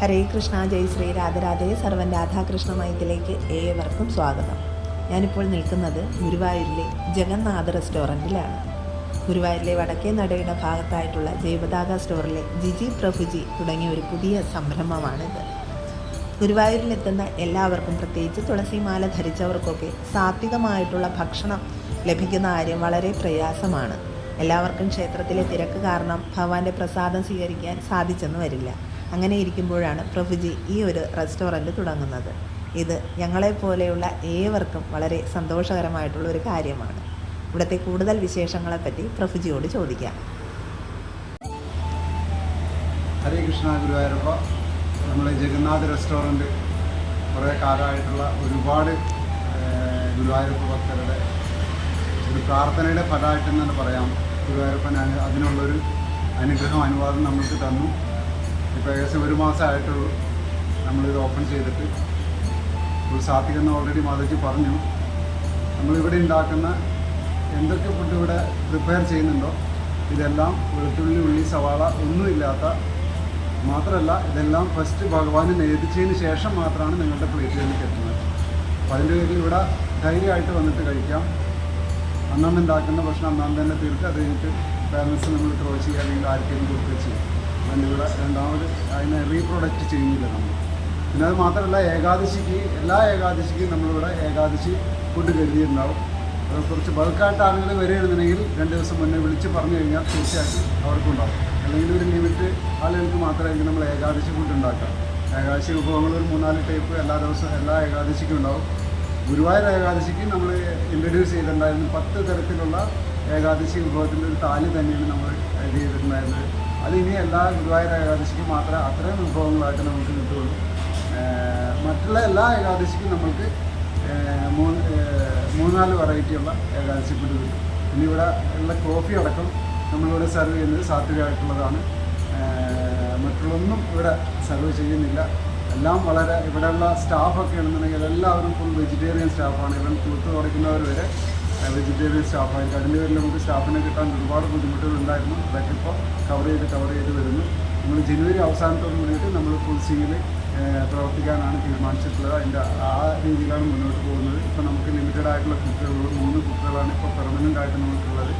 ഹരേ കൃഷ്ണ ജയ് ശ്രീ രാധരാധേ സർവൻ രാധാകൃഷ്ണ മയത്തിലേക്ക് ഏവർക്കും സ്വാഗതം. ഞാനിപ്പോൾ നിൽക്കുന്നത് ഗുരുവായൂരിലെ ജഗന്നാഥ റെസ്റ്റോറന്റിലാണ്. ഗുരുവായൂരിലെ വടക്കേ നടയുടെ ഭാഗത്തായിട്ടുള്ള ജൈവതാക സ്റ്റോറിലെ ജിജി പ്രഭുജി തുടങ്ങിയ ഒരു പുതിയ സംരംഭമാണിത്. ഗുരുവായൂരിലെത്തുന്ന എല്ലാവർക്കും പ്രത്യേകിച്ച് തുളസിമാല ധരിച്ചവർക്കൊക്കെ സാത്വികമായിട്ടുള്ള ഭക്ഷണം ലഭിക്കുന്ന കാര്യം വളരെ പ്രയാസമാണ്. എല്ലാവർക്കും ക്ഷേത്രത്തിലെ തിരക്ക് കാരണം ഭഗവാന്റെ പ്രസാദം സ്വീകരിക്കാൻ സാധിച്ചെന്ന് വരില്ല. അങ്ങനെ ഇരിക്കുമ്പോഴാണ് പ്രഭുജി ഈ ഒരു റെസ്റ്റോറന്റ് തുടങ്ങുന്നത്. ഇത് ഞങ്ങളെപ്പോലെയുള്ള ഏവർക്കും വളരെ സന്തോഷകരമായിട്ടുള്ള ഒരു കാര്യമാണ്. ഇവിടുത്തെ കൂടുതൽ വിശേഷങ്ങളെപ്പറ്റി പ്രഭുജിയോട് ചോദിക്കാം. ഹരേ കൃഷ്ണ ഗുരുവായൂരപ്പ. നമ്മളെ ജഗന്നാഥ് റെസ്റ്റോറന്റ് കുറേ കാലമായിട്ടുള്ള ഒരുപാട് ഗുരുവായൂരപ്പ ഭക്തരുടെ ഒരു പ്രാർത്ഥനയുടെ ഫലമായിട്ടെന്ന് തന്നെ പറയാം. ഗുരുവായൂരപ്പൻ അതിനുള്ളൊരു അനുഗ്രഹം അനുവാദം നമ്മൾക്ക് തന്നു. ഇപ്പോൾ ഏകദേശം ഒരു മാസമായിട്ടുള്ളൂ നമ്മളിത് ഓപ്പൺ ചെയ്തിട്ട്. ഒരു സാത്വികെന്ന് ഓൾറെഡി മാതാജി പറഞ്ഞു. നമ്മളിവിടെ ഉണ്ടാക്കുന്ന എന്തൊക്കെ ഫുഡ് ഇവിടെ പ്രിപ്പയർ ചെയ്യുന്നുണ്ടോ ഇതെല്ലാം വെളുത്തുള്ളി ഉള്ളി സവാള ഒന്നുമില്ലാത്ത മാത്രമല്ല ഇതെല്ലാം ഫസ്റ്റ് ഭഗവാനെ നേതിച്ചതിന് ശേഷം മാത്രമാണ് നിങ്ങളുടെ പ്ലേറ്റിലേക്ക് എത്തുന്നത് അപ്പോൾ അതിന്റെ പേരിൽ ഇവിടെ ധൈര്യമായിട്ട് വന്നിട്ട് കഴിക്കാം. അന്നന്ന് ഉണ്ടാക്കുന്ന ഭക്ഷണം അന്നാന്ന് തന്നെ തീർത്ത് അത് കഴിഞ്ഞിട്ട് പാരൻസ് നമ്മൾ ക്രോസ് ചെയ്യുക അല്ലെങ്കിൽ ആർക്കെങ്കിലും കൊടുക്കുക ചെയ്യും. ഇവിടെ രണ്ടാമത് അതിനെ റീപ്രൊഡക്റ്റ് ചെയ്യുന്നില്ല നമ്മൾ. പിന്നെ അത് മാത്രമല്ല ഏകാദശിക്ക് എല്ലാ ഏകാദശിക്കും നമ്മളിവിടെ ഏകാദശി ഫുഡ് കരുതിയിട്ടുണ്ടാവും. അത് കുറച്ച് ബൾക്കായിട്ട് ആളുകൾ വരികയാണെന്നുണ്ടെങ്കിൽ രണ്ട് ദിവസം മുന്നേ വിളിച്ച് പറഞ്ഞു കഴിഞ്ഞാൽ തീർച്ചയായിട്ടും അവർക്കും ഉണ്ടാവും. അല്ലെങ്കിൽ ഒരു ലിമിറ്റ് ആളുകൾക്ക് മാത്രമായിരിക്കും നമ്മൾ ഏകാദശി ഫുഡ് ഉണ്ടാക്കുക. ഏകാദശി വിഭവങ്ങൾ ഒരു മൂന്നാൽ ടൈപ്പ് എല്ലാ ദിവസവും എല്ലാ ഏകാദശിക്കും ഉണ്ടാവും. ഗുരുവായൂർ ഏകാദശിക്ക് നമ്മൾ ഇൻട്രൊഡ്യൂസ് ചെയ്തിട്ടുണ്ടായിരുന്നു പത്ത് തരത്തിലുള്ള ഏകാദശി വിഭവത്തിന്റെ ഒരു താലി തന്നെയാണ് നമ്മൾ ഇത് ചെയ്തിട്ടുണ്ടായിരുന്നത്. അത് ഇനി എല്ലാ ഗുരുവായൂർ ഏകാദശിക്കും മാത്രമേ അത്രയും വിഭവങ്ങളായിട്ട് നമുക്ക് കിട്ടുള്ളൂ മറ്റുള്ള എല്ലാ ഏകാദശിക്കും നമ്മൾക്ക് ഏഹ് മൂന്ന് മൂന്നാൽ വെറൈറ്റിയുള്ള ഏകാദശി ഫുഡ് കിട്ടും. ഇനി ഇവിടെ ഉള്ള കോഫി അടക്കം നമ്മളിവിടെ സെർവ് ചെയ്യുന്നത് സാത്വികമായിട്ടുള്ളതാണ് മറ്റുള്ളൊന്നും ഇവിടെ സെർവ് ചെയ്യുന്നില്ല. എല്ലാം വളരെ ഇവിടെയുള്ള സ്റ്റാഫൊക്കെ ആണെന്നുണ്ടെങ്കിൽ എല്ലാവരും ഫുൾ വെജിറ്റേറിയൻ സ്റ്റാഫാണ് ഇവൻ തൂത്ത് തുടയ്ക്കുന്നവർ വരെ വെജിറ്റേറിയൻ സ്റ്റാഫായിരിക്കും കഴിഞ്ഞ പേരിൽ നമുക്ക് സ്റ്റാഫിനെ കിട്ടാൻ ഒരുപാട് ബുദ്ധിമുട്ടുകൾ ഉണ്ടായിരുന്നു അതൊക്കെ ഇപ്പോൾ കവർ ചെയ്ത് കവർ ചെയ്ത് വരുന്നു. നമ്മൾ ജനുവരി അവസാനത്തോട് കൂടിയിട്ട് നമ്മൾ ഫുൾ സീൽ പ്രവർത്തിക്കാനാണ് തീരുമാനിച്ചിട്ടുള്ളത്. അതിന്റെ ആ രീതിയിലാണ് മുന്നോട്ട് പോകുന്നത്. ഇപ്പോൾ നമുക്ക് ലിമിറ്റഡ് ആയിട്ടുള്ള കുക്കുകളുള്ളൂ മൂന്ന് കുക്കുകളാണ് ഇപ്പോൾ പെർമനന്റ് ആയിട്ട് നമുക്കുള്ളത്.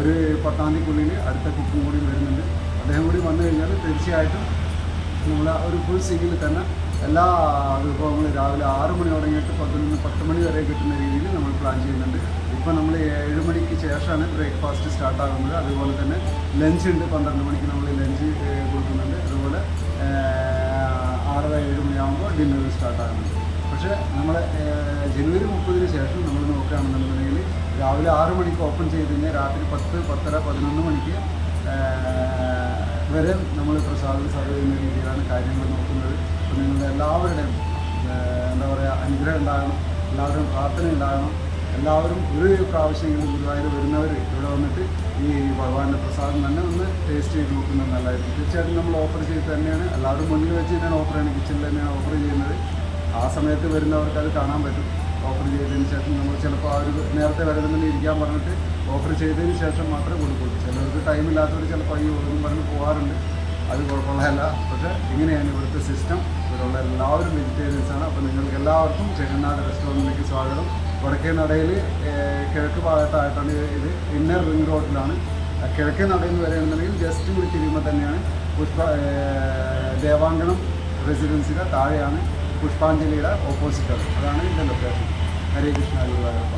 ഒരു പത്താം തീയതിക്കുള്ളിൽ അടുത്ത കുക്കും കൂടി വരുന്നുണ്ട്. അദ്ദേഹം കൂടി വന്നു കഴിഞ്ഞാൽ തീർച്ചയായിട്ടും നമ്മൾ ഒരു ഫുൾ സിഗിൽ തന്നെ എല്ലാ വിഭവങ്ങളും രാവിലെ ആറ് മണി തുടങ്ങിയിട്ട് പതിനൊന്ന് പത്ത് മണി വരെ കിട്ടുന്ന രീതിയിൽ നമ്മൾ പ്ലാൻ ചെയ്യുന്നുണ്ട്. ഇപ്പോൾ നമ്മൾ ഏഴ് മണിക്ക് ശേഷമാണ് ബ്രേക്ക്ഫാസ്റ്റ് സ്റ്റാർട്ട് ആകുന്നത്. അതുപോലെ തന്നെ ലഞ്ച് ഉണ്ട്. പന്ത്രണ്ട് മണിക്ക് നമ്മൾ ലഞ്ച് കൊടുക്കുന്നുണ്ട്. അതുപോലെ ആറര ഏഴ് മണിയാകുമ്പോൾ ഡിന്നർ സ്റ്റാർട്ട് ആകുന്നുണ്ട് പക്ഷേ നമ്മൾ ജനുവരി മുപ്പതിന് ശേഷം നമ്മൾ നോക്കുകയാണെന്നുണ്ടെങ്കിൽ രാവിലെ ആറ് മണിക്ക് ഓപ്പൺ ചെയ്ത് കഴിഞ്ഞാൽ രാത്രി പത്ത് പത്തര പതിനൊന്ന് മണിക്ക് വരെ നമ്മൾ പ്രസാദം സർവ് ചെയ്യുന്ന രീതിയിലാണ് കാര്യങ്ങൾ നോക്കുന്നത്. അപ്പോൾ നിങ്ങളുടെ എല്ലാവരുടെയും എന്താ പറയുക അനുഗ്രഹം ഉണ്ടാകണം. എല്ലാവരും പ്രാർത്ഥന ഉണ്ടാകണം. എല്ലാവരും ഒരു പ്രാവശ്യമെങ്കിലും ഗുരുവായൂർ വരുന്നവർ ഇവിടെ വന്നിട്ട് ഈ ഭഗവാന്റെ പ്രസാദം തന്നെ ഒന്ന് ടേസ്റ്റ് ചെയ്ത് നോക്കുന്നത് നല്ലതായിരിക്കും. തീർച്ചയായിട്ടും നമ്മൾ ഓഫർ ചെയ്ത് തന്നെയാണ്. എല്ലാവരും മുന്നിൽ വെച്ച് തന്നെയാണ് ഓഫർ ചെയ്യുന്നത് കിച്ചണിൽ തന്നെയാണ് ഓഫർ ചെയ്യുന്നത്. ആ സമയത്ത് വരുന്നവർക്ക് അത് കാണാൻ പറ്റും. ഓഫർ ചെയ്തതിന് ശേഷം നമ്മൾ ചിലപ്പോൾ ആ ഒരു നേരത്തെ വരുന്നതിന് ഇരിക്കാൻ പറഞ്ഞിട്ട് ഓഫർ ചെയ്തതിന് ശേഷം മാത്രമേ കൊടുക്കുള്ളൂ. ചിലർക്ക് ടൈം ഇല്ലാത്തവർ ചിലപ്പോൾ ഈ ഒന്നും പറഞ്ഞ് പോകാറുണ്ട്. അത് കുഴപ്പമുള്ളതല്ല. പക്ഷേ ഇങ്ങനെയാണ് ഇവിടുത്തെ സിസ്റ്റം ഇവിടെയുള്ള എല്ലാവരും വെജിറ്റേറിയൻസാണ് അപ്പോൾ നിങ്ങൾക്ക് എല്ലാവർക്കും ജഗന്നാഥ് റെസ്റ്റോറന്റിലേക്ക് സ്വാഗതം. വടക്കേ നടയിൽ കിഴക്ക് ഭാഗത്തായിട്ടാണ് ഇത് ഇന്നർ റിംഗ് റോഡിലാണ് കിഴക്കേ നടയിൽ നിന്ന് വരികയാണെന്നുണ്ടെങ്കിൽ ജസ്റ്റ് തിരിയുമ്പോൾ തന്നെയാണ് പുഷ്പ ദേവാങ്കണം റെസിഡൻസിയുടെ താഴെയാണ്. പുഷ്പാഞ്ജലിയുടെ ഓപ്പോസിറ്റ് അതാണ് ഇതിന്റെ ലൊക്കേഷൻ ഹരേ കൃഷ്ണ ഗുരുവായൂരപ്പ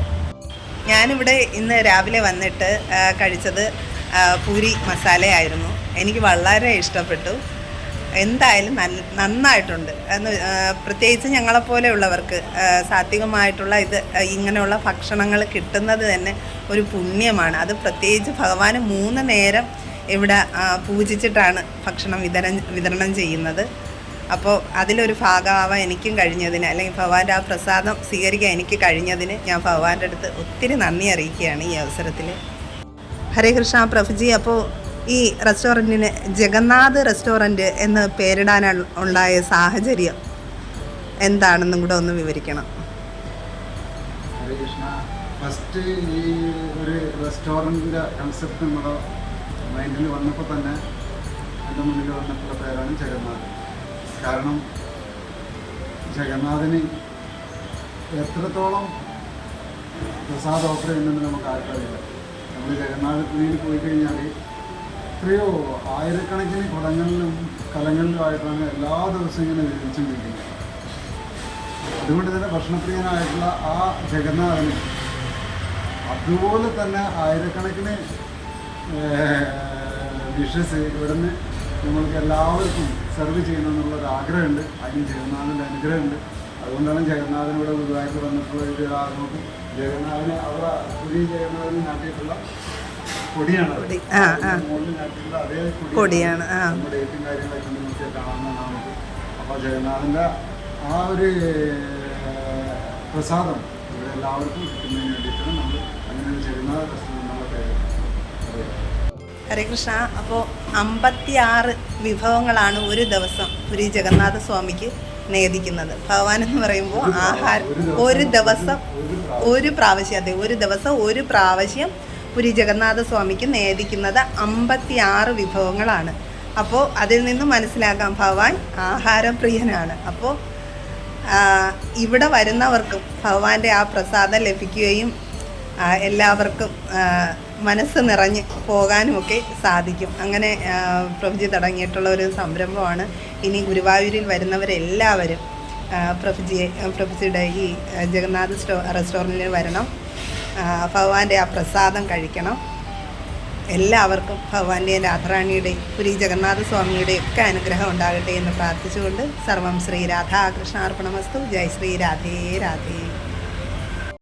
ഞാനിവിടെ ഇന്ന് രാവിലെ വന്നിട്ട് കഴിച്ചത് പൂരി മസാലയായിരുന്നു. എനിക്ക് വളരെ ഇഷ്ടപ്പെട്ടു. എന്തായാലും നല്ല നന്നായിട്ടുണ്ട്. എന്ന് പ്രത്യേകിച്ച് ഞങ്ങളെപ്പോലെയുള്ളവർക്ക് സാത്വികമായിട്ടുള്ള ഇത് ഇങ്ങനെയുള്ള ഭക്ഷണങ്ങൾ കിട്ടുന്നത് തന്നെ ഒരു പുണ്യമാണ്. അത് പ്രത്യേകിച്ച് ഭഗവാന് മൂന്ന് നേരം ഇവിടെ പൂജിച്ചിട്ടാണ് ഭക്ഷണം വിതരണം വിതരണം ചെയ്യുന്നത്. അപ്പോൾ അതിലൊരു ഭാഗമാവാൻ എനിക്കും കഴിഞ്ഞതിന് അല്ലെങ്കിൽ ഭഗവാന്റെ ആ പ്രസാദം സ്വീകരിക്കാൻ എനിക്ക് കഴിഞ്ഞതിന് ഞാൻ ഭഗവാന്റെ അടുത്ത് ഒത്തിരി നന്ദി അറിയിക്കുകയാണ് ഈ അവസരത്തിൽ. ഹരേ കൃഷ്ണ പ്രഭുജി അപ്പോൾ ഈ റെസ്റ്റോറന്റിന് ജഗന്നാഥ് റെസ്റ്റോറന്റ് എന്ന് പേരിടാൻ ഉണ്ടായ സാഹചര്യം എന്താണെന്നും കൂടെ ഒന്ന് വിവരിക്കണം. കൃഷ്ണ ഫസ്റ്റ് ഈ ഒരു റെസ്റ്റോറന്റിന്റെ കൺസെപ്റ്റ് നമ്മുടെ മൈൻഡിൽ വന്നപ്പോൾ തന്നെ എന്റെ മുന്നിൽ വന്നിട്ടുള്ള പേരാണ് ജഗന്നാഥ്. കാരണം ജഗന്നാഥന് എത്രത്തോളം പ്രസാദ് ഓഫർ ചെയ്യുന്നുണ്ട് നമുക്ക് ആർക്കറിയില്ല നമ്മൾ ജഗന്നാഥപുരിയിൽ പോയി കഴിഞ്ഞാൽ എത്രയോ ആയിരക്കണക്കിന് കുടങ്ങളിലും കലങ്ങളിലുമായിട്ടാണ് എല്ലാ ദിവസവും ഇങ്ങനെ വിരിച്ചുകൊണ്ടിരിക്കുന്നത് അതുകൊണ്ട് തന്നെ ഭക്ഷണപ്രിയനായിട്ടുള്ള ആ ജഗന്നാഥന് അതുപോലെ തന്നെ ആയിരക്കണക്കിന് ഡിഷസ് ഇവിടുന്ന് നമ്മൾക്ക് എല്ലാവർക്കും സെർവ് ചെയ്യണം എന്നുള്ളൊരു ആഗ്രഹമുണ്ട്. അതിന് ജഗന്നാഥന്റെ അനുഗ്രഹമുണ്ട്. അതുകൊണ്ടാണ് ജഗന്നാഥൻ ഇവിടെ ഗുരുവായൂർ വന്നിട്ടുള്ള ഒരു ആഗ്രഹം ജഗന്നാഥന് അവിടെ പുതിയ ജഗന്നാഥന് നാട്ടിയിട്ടുള്ള കൊടിയാണ്. മുകളിൽ നാട്ടിയിട്ടുള്ള അതേ കൊടിയാണ്. നമ്മുടെ ഏറ്റവും കാര്യങ്ങളൊക്കെ നോക്കിയാൽ കാണാവുന്നതാണ് നമുക്ക്. അപ്പോൾ ജഗന്നാഥന്റെ ആ ഒരു പ്രസാദം ഇവിടെ എല്ലാവർക്കും കിട്ടുന്നതിന് വേണ്ടിയിട്ടാണ് നമ്മൾ അങ്ങനെ ഒരു ജഗന്നാഥ പ്രസാദം എന്നുള്ള പേര്. ഹരേ കൃഷ്ണ. അപ്പോൾ അമ്പത്തിയാറ് വിഭവങ്ങളാണ് ഒരു ദിവസം പുരി ജഗന്നാഥ സ്വാമിക്ക് നേദിക്കുന്നത്. ഭഗവാൻ എന്ന് പറയുമ്പോൾ ആഹാരം ഒരു ദിവസം, ഒരു പ്രാവശ്യം. അതെ ഒരു ദിവസം ഒരു പ്രാവശ്യം പുരി ജഗന്നാഥ സ്വാമിക്ക് നേദിക്കുന്നത് അമ്പത്തിയാറ് വിഭവങ്ങളാണ്. അപ്പോൾ അതിൽ നിന്ന് മനസ്സിലാക്കാം ഭഗവാൻ ആഹാരപ്രിയനാണ് അപ്പോൾ ഇവിടെ വരുന്നവർക്കും ഭഗവാന്റെ ആ പ്രസാദം ലഭിക്കുകയും എല്ലാവർക്കും മനസ്സ് നിറഞ്ഞ് പോകാനുമൊക്കെ സാധിക്കും. അങ്ങനെ പ്രഭുജി തുടങ്ങിയിട്ടുള്ള ഒരു സംരംഭമാണ്. ഇനി ഗുരുവായൂരിൽ വരുന്നവരെല്ലാവരും പ്രഭുജിയെ പ്രഭുജിയുടെ ഈ ജഗന്നാഥ് സ്റ്റോ റെസ്റ്റോറന്റിൽ വരണം. ഭഗവാന്റെ ആ പ്രസാദം കഴിക്കണം. എല്ലാവർക്കും ഭഗവാന്റെയും രാധാറാണിയുടെയും പുരി ജഗന്നാഥ സ്വാമിയുടെ ഒക്കെ അനുഗ്രഹം ഉണ്ടാകട്ടെ എന്ന് പ്രാർത്ഥിച്ചുകൊണ്ട് സർവം ശ്രീ രാധാകൃഷ്ണാർപ്പണമസ്തു. ജയ് ശ്രീ രാധേ രാധേ.